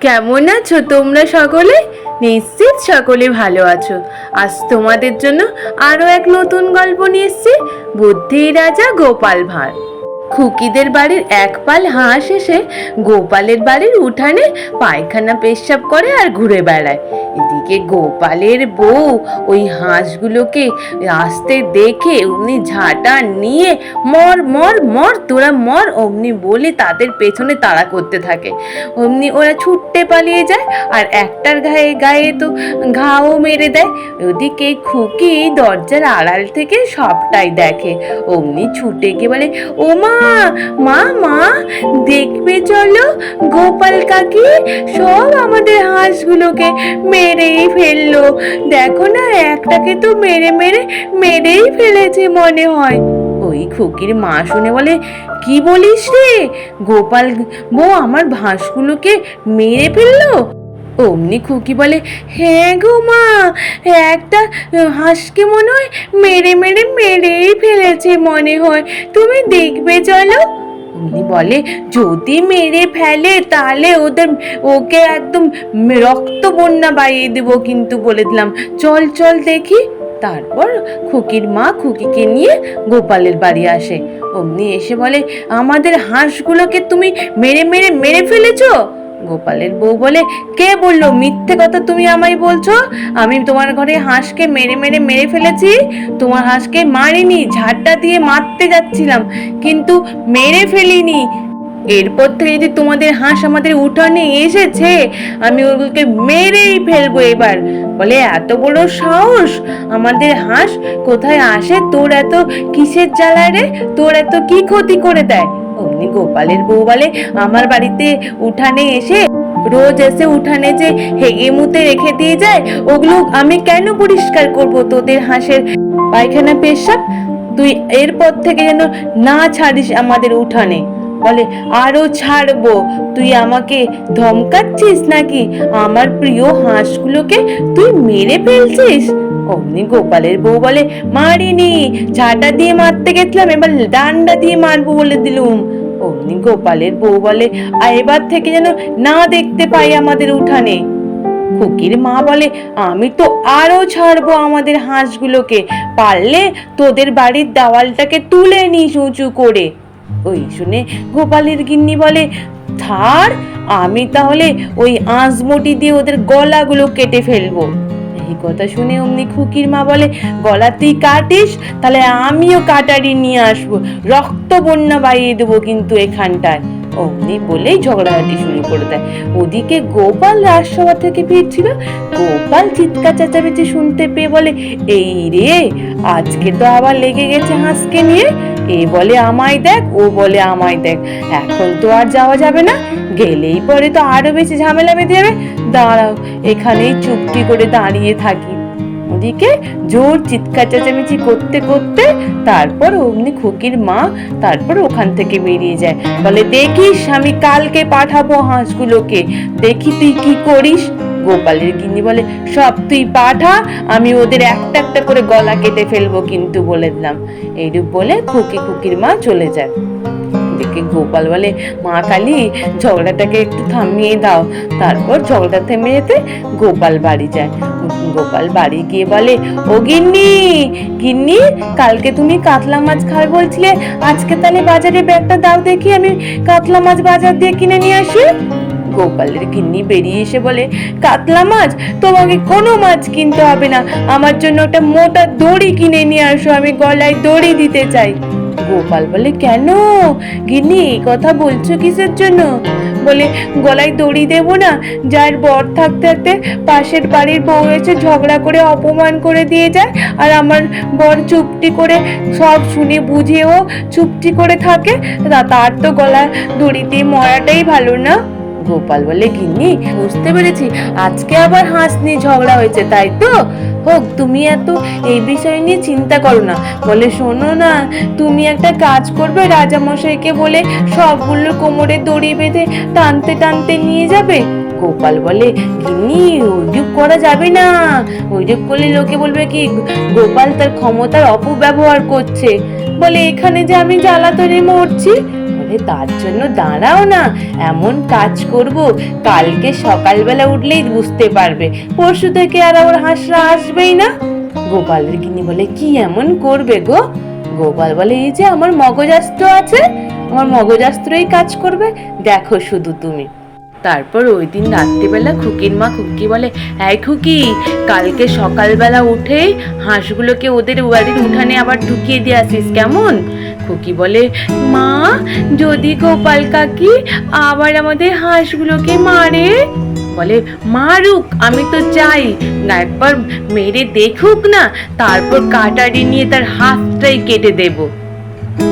কেমন আছো তোমরা সকলে? নিশ্চিত সকলে ভালো আছো। আজ তোমাদের জন্য আরও এক নতুন গল্প নিয়ে এসছি বুদ্ধি রাজা গোপাল ভাঁড়। খুকিদের বাড়ির এক পাল হাঁস এসে গোপালের বাড়ির উঠানে পায়খানা পেশাব করে আর ঘুরে বেড়ায়। এদিকে গোপালের বউ ওই হাঁসগুলোকে আসতে দেখে অমনি ঝাঁটা নিয়ে মর মর মর, তোরা মর অমনি বলে তাদের পেছনে তাড়া করতে থাকে। অমনি ওরা ছুটতে পালিয়ে যায় আর একটার গায়ে গায়ে তো ঘাও মেরে দেয়। ওদিকে খুকি দরজার আড়াল থেকে সবটাই দেখে। অমনি ছুটে গিয়ে বলে ও মা মা, দেখবে চলো, গোপাল কাকি সব আমাদের হাঁসগুলোকে মেরেই ফেলল। দেখো না, একটাকে তো মেরে মেরে মেরেই ফেলেছে মনে হয়। ওই খুকির মা শুনে বলে, কি বলিস রে? গোপাল বউ আমার হাঁসগুলোকে মেরে ফেলল? অমনি খুকি বলে হ্যাঁ গো মা, একটা হাঁসকে মনে হয় মেরে মেরে মেরেই ফেলেছে মনে হয়। তুমি দেখবে চলো। অমনি বলে, যদি মেরে ফেলে তাহলে ওদের, ওকে একদম রক্ত বন্যা বাইয়ে দেবো কিন্তু বলে দিলাম। চল চল দেখি। তারপর খুকির মা খুকিকে নিয়ে গোপালের বাড়ি আসে। অমনি এসে বলে, আমাদের হাঁসগুলোকে তুমি মেরে মেরে মেরে ফেলেছো? গোপালের বউ বলে, কে বলল? মিথ্যে কথা তুমি আমায় বলছো? আমি তোমার ঘরে হাঁসকে মেরে মেরে মেরে ফেলেছি। তোমার হাঁসকে মারিনি, ঝাড়টা দিয়ে মারতে যাচ্ছিলাম, কিন্তু মেরে ফেলিনি। এরপর থেকে যদি তোমাদের হাঁস আমাদের উঠানে এসেছে, আমি ওগুলোকে মেরেই ফেলব এবার। বলে, এত বড় সাহস? আমাদের হাঁস কোথায় আসে? তোর এত কিসের জ্বালায় রে? তোর এত কি ক্ষতি করে দেয়? অমনি গোপালের বউ বলে, আমার বাড়িতে উঠানে এসে রোজ এসে উঠানে যে হেগে মুতে রেখে দিয়ে যায়, ওগুলো আমি কেন পরিষ্কার করব তোদের হাঁসের পায়খানা পেশাব? তুই এরপর থেকে যেন না ছাড়িস আমাদের উঠানে। বলে, আরও ছাড়বো। তুই আমাকে ধমকাচ্ছিস নাকি? আমার প্রিয় হাঁসগুলোকে তুই মেরে ফেলছিস? অমনি গোপালের বউ বলে, মারিনি ঝাঁটা দিয়ে মারতে গেছিলাম, এবার ডান্ডা দিয়ে মারবো বলে দিলুম। অমনি গোপালের বউ বলে, আর এবার থেকে যেন না দেখতে পাই আমাদের উঠানে। খুকির মা বলে, আমি তো আরও ছাড়বো আমাদের হাঁসগুলোকে, পারলে তোদের বাড়ির দেওয়ালটাকে তুলে নিস উঁচু করে। ওই শুনে গোপালের গিন্নি বলে, থার, আমি তাহলে ওই আঁশমটি দিয়ে ওদের গলাগুলো কেটে ফেলব। এই কথা শুনে অমনি খুকির মা বলে, গলা তুই কাটিস? তাহলে আমিও কাটারি নিয়ে আসব। রক্ত বন্যা বাইয়ে দেবো কিন্তু এখানটায়। অমনি বলেই ঝগড়াঝাটি শুরু করে দেয়। ওদিকে গোপাল রাজসভা থেকে ফিরছিল। গোপাল চিৎকার চেঁচামেচি শুনতে পেয়ে বলে, এই রে, আজকে তো আবার লেগে গেছে হাঁসকে নিয়ে। এ বলে আমায় দেখ, ও বলে আমায় দেখ। এখন তো আর যাওয়া যাবে না। গেলেই পরে তো আরও বেশি ঝামেলা বেঁধে যাবে। দাঁড়াও, এখানেই চুপটি করে দাঁড়িয়ে থাকি। ওদিকে জোর চিৎকার চেঁচামেচি করতে করতে তারপর অমনি খুকির মা তারপর ওখান থেকে বেরিয়ে যায়। বলে, দেখিস আমি কালকে পাঠাবো হাঁসগুলোকে। দেখি তুই কি করিস? গোপালের গিন্নি বলে, সব তুই পাঠা, আমি ওদের একটা একটা করে গলা কেটে ফেলব কিন্তু, বলে দিলাম। এইরূপ বলে খুকি খুকির মা চলে যায়। দেখে গোপাল বলে, মা কালী, ঝগড়াটাকে একটু থামিয়ে দাও। তারপর ঝগড়া থেমে যেতে গোপাল বাড়ি যায়। গোপাল বাড়ি গিয়ে বলে, ও গিন্নি গিন্নি, কালকে তুমি কাতলা মাছ খাবে বলছিলে, আজকে তাহলে বাজারে ব্যাগটা দাও দেখি, আমি কাতলা মাছ বাজার দিয়ে কিনে নিয়ে আসি। গোপালের গিন্নি বেরিয়ে এসে বলে, কাতলা মাছ, তোমাকে কোনো মাছ কিনতে হবে না। আমার জন্য একটা মোটা দড়ি কিনে নিয়ে আসো, আমি গলায় দড়ি দিতে চাই। গোপাল বলে, কেন? গিন্নি কথা বলছো কিসের জন্য? বলে, গলায় দড়ি দেবো না, যার বর থাকতে থাকতে পাশের বাড়ির বউ এসে ঝগড়া করে অপমান করে দিয়ে যায়, আর আমার বর চুপটি করে সব শুনে বুঝেও চুপটি করে থাকে। তার তো গলা দড়ি দিয়ে মরাটাই ভালো না? গোপাল বলে, গিন্নি, বুঝতে পেরেছি। আজকে আবার হাঁস নিয়ে ঝগড়া হয়েছে, তাই তো? হোক, তুমি এত এই বিষয় নিয়ে চিন্তা করো না। বলে, শোনো না, তুমি একটা কাজ করবে, রাজামশাইকে বলে সবগুলো কোমরে দড়ি বেঁধে টানতে টানতে নিয়ে যাবে? গোপাল বলে, গিন্নি ওইরূপ করা যাবে না। ওইরূপ করলে লোকে বলবে কি, গোপাল তার ক্ষমতার অপব্যবহার করছে। বলে, এখানে যে আমি জ্বালাতনে মরছি বলে তার জন্য দাঁড়াও না। এমন কাজ করব, কালকে সকালবেলা উঠলেই বুঝতে পারবে। পরশু থেকে আর ওর হাঁসরা আসবেই না। গোপালের গিনি বলে, কি এমন করবে গো? গোপাল বলে, এই যে আমার মগজাস্ত্র আছে, আমার মগজাস্ত্রই কাজ করবে, দেখো শুধু তুমি। তারপর ওই দিন রাত্রিবেলা খুকির মা খুকি বলে, এই খুকি, কালকে সকালবেলা উঠেই হাঁসগুলোকে ওদের বাড়ির উঠানে আবার ঢুকিয়ে দিয়ে আসিস, কেমন? খুকি বলে, মা, যদি গোপাল কাকি আবার আমাদের হাঁসগুলোকে মারে? বলে, মারুক, আমি তো চাই। না, একবার মেরে দেখুক না, তারপর কাটারি নিয়ে তার হাতটাই কেটে দেবো।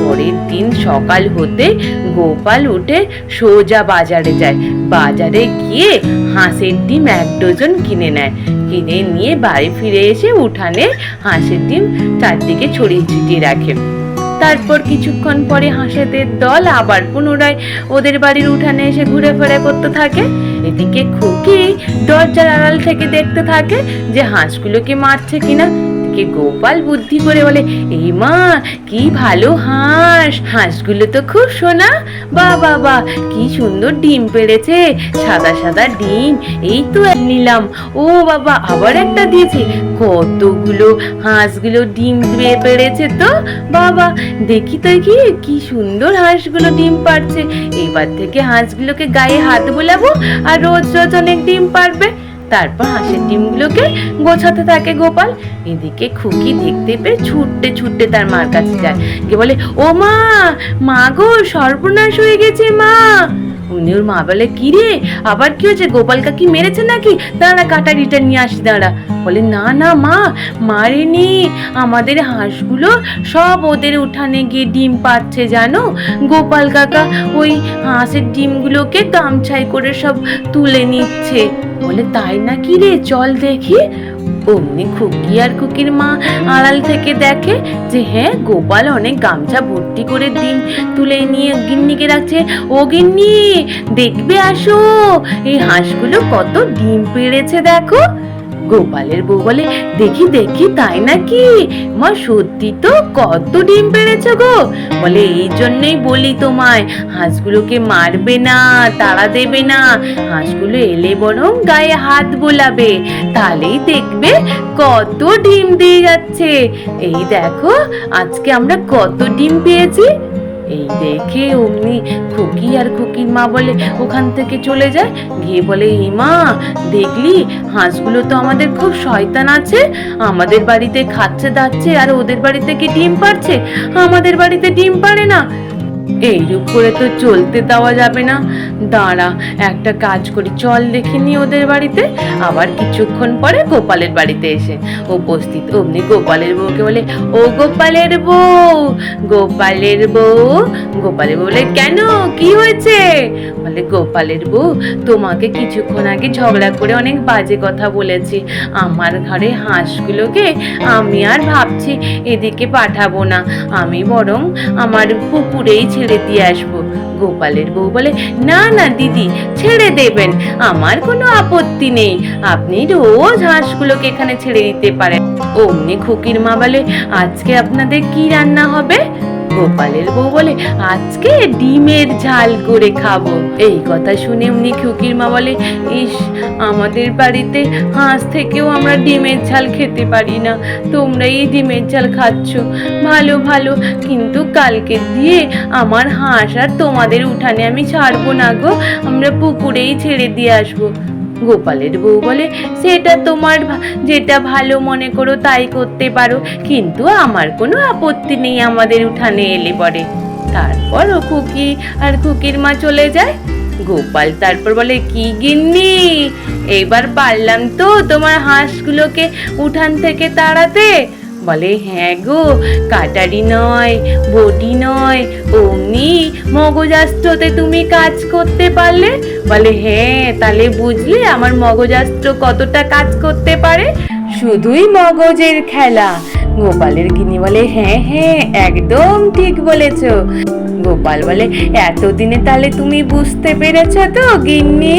পরের দিন সকাল হতে গোপাল উঠে সোজা বাজারে যায়। বাজারে গিয়ে হাঁসের ডিম এক ডজন কিনে নেয়। কিনে নিয়ে বাড়ি ফিরে এসে উঠানে হাঁসের ডিম চারদিকে ছড়িয়ে ছিটিয়ে রাখে। তারপর কিছুক্ষণ পরে হাঁসেদের দল আবার পুনরায় ওদের বাড়ির উঠানে এসে ঘুরে ফেরা করতে থাকে। এদিকে খুকি দরজার আড়াল থেকে দেখতে থাকে যে হাঁসগুলোকে মারছে কিনা। এদিকে গোপাল বুদ্ধি করে বলে এই মা, কি ভালো হাঁস। হাঁসগুলো তো খুব সোনা। বা বাবা কি সুন্দর ডিম পেড়েছে। সাদা সাদা ডিম। এই তো নিলাম। ও বাবা, আবার একটা দিয়েছে। কতগুলো হাঁসগুলো ডিম পেড়েছে তো। বাবা, দেখি তো কি কি সুন্দর হাঁসগুলো ডিম পারছে এবার থেকে হাঁসগুলোকে গায়ে হাত বোলাবো আর রোজ রোজ অনেক ডিম পারবে তারপর হাঁসের ডিমগুলোকে গোছাতে থাকে গোপাল। এদিকে খুকি দেখতে পেয়ে ছুটতে ছুটতে তার মার কাছে যায়। গিয়ে বলে, ও মা মা গো, সর্বনাশ হয়ে গেছে মা। উনি ওর মা বলে, কি রে, আবার কি হয়েছে? গোপাল কাকি মেরেছে নাকি? দাঁড়া, কাটা রিটার্ন নিয়ে আসি, দাঁড়া। বলে, না না, মা, মারেনি। আমাদের হাঁসগুলো সব ওদের উঠানে গিয়ে ডিম পাচ্ছে, জানো? গোপাল কাকা ওই হাঁসের ডিমগুলোকে গামছাই করে সব তুলে নিচ্ছে। বলে, তাই নাকি রে? চল দেখি। অমনি খুকি আর খুকির মা আড়াল থেকে দেখে যে হ্যাঁ গোপাল অনেক গামছা ভর্তি করে ডিম তুলে নিয়ে গিন্নিকে রাখছে। ও গিন্নি, দেখবে আসো, এই হাঁসগুলো কত ডিম পেড়েছে দেখো। গোপালের বউ বলে দেখি দেখি তাই নাকি? মা, সত্যি তো কত ডিম পেড়েছে গো। বলে, এই জন্যই বলি তোমায়, হাঁসগুলোকে মারবে না, তাড়া দেবে না। হাঁসগুলো এলে বরং গায়ে হাত বোলাবে। তাহলেই দেখবে কত ডিম দিয়ে যাচ্ছে। এই দেখো, আজকে আমরা কত ডিম পেয়েছি। এই দেখে অমনি খুকি আর খুকির মা বলে, ওখান থেকে চলে যায় গিয়ে বলে, এই মা, দেখলি? হাঁসগুলো তো আমাদের খুব শয়তান আছে। আমাদের বাড়িতে খাচ্ছে, দাচ্ছে, আর ওদের বাড়িতে কি ডিম পারছে আমাদের বাড়িতে ডিম পারে না। এইরূপ করে তো চলতে দেওয়া যাবে না। দাঁড়া, একটা কাজ করি, চল দেখিনি ওদের বাড়িতে। আবার কিছুক্ষণ পরে গোপালের বাড়িতে এসে। উপস্থিত অমনি গোপালের বউকে বলে, ও গোপালের বউ গোপালের বউ গোপালের বউ বলে, কেন? কি হয়েছে? বলে, গোপালের বউ, তোমাকে কিছুক্ষণ আগে ঝগড়া করে অনেক বাজে কথা বলেছি। আমার ঘরে হাঁসগুলোকে আমি আর ভাবছি এদিকে পাঠাবো না। আমি বরং আমার পুকুরেই ছেড়ে দিয়ে আসব। গোপালের বউ বলে, না না, দিদি, ছেড়ে দেবেন, আমার কোনো আপত্তি নেই। আপনি রোজ হাঁসগুলোকে এখানে ছেড়ে দিতে পারেন। অমনি খুকির মা বলে, আজকে আপনাদের কি রান্না হবে? গোপালের বউ বলে, আজকে ডিমের ঝাল করে খাব। এই কথা শুনে উনি খুকির মা বলে, ইস, আমাদের বাড়িতে হাঁস থেকেও আমরা ডিমের ঝাল খেতে পারি না। তোমরা এই ডিমের ঝাল খাচ্ছ। ভালো ভালো, কিন্তু কালকে দিয়ে আমার হাঁস আর তোমাদের উঠানে আমি ছাড়বো না গো। আমরা পুকুরেই ছেড়ে দিয়ে আসব। গোপালের বউ বলে, সেটা তোমার যেটা ভালো মনে করো তাই করতে পারো। কিন্তু আমার কোনো আপত্তি নেই আমাদের উঠানে এলে পরে। তারপর ও খুকি আর খুকির মা চলে যায়। গোপাল তারপর বলে, কি গিন্নি? এবার পারলাম তো তোমার হাঁসগুলোকে উঠান থেকে তাড়াতে। বলে হ্যাঁ গো, কাটারি নয়, বটি নয়, অমনি মগজাস্ত্রতে তুমি কাজ করতে পারলে? বলে হ্যাঁ তাহলে বুঝলে আমার মগজাস্ত্র কতটা কাজ করতে পারে? শুধুই মগজের খেলা। গোপালের গিনি বলে হ্যাঁ হ্যাঁ একদম ঠিক বলেছ। গোপাল বলে, এতদিনে তাহলে তুমি বুঝতে পেরেছ তো গিন্নি?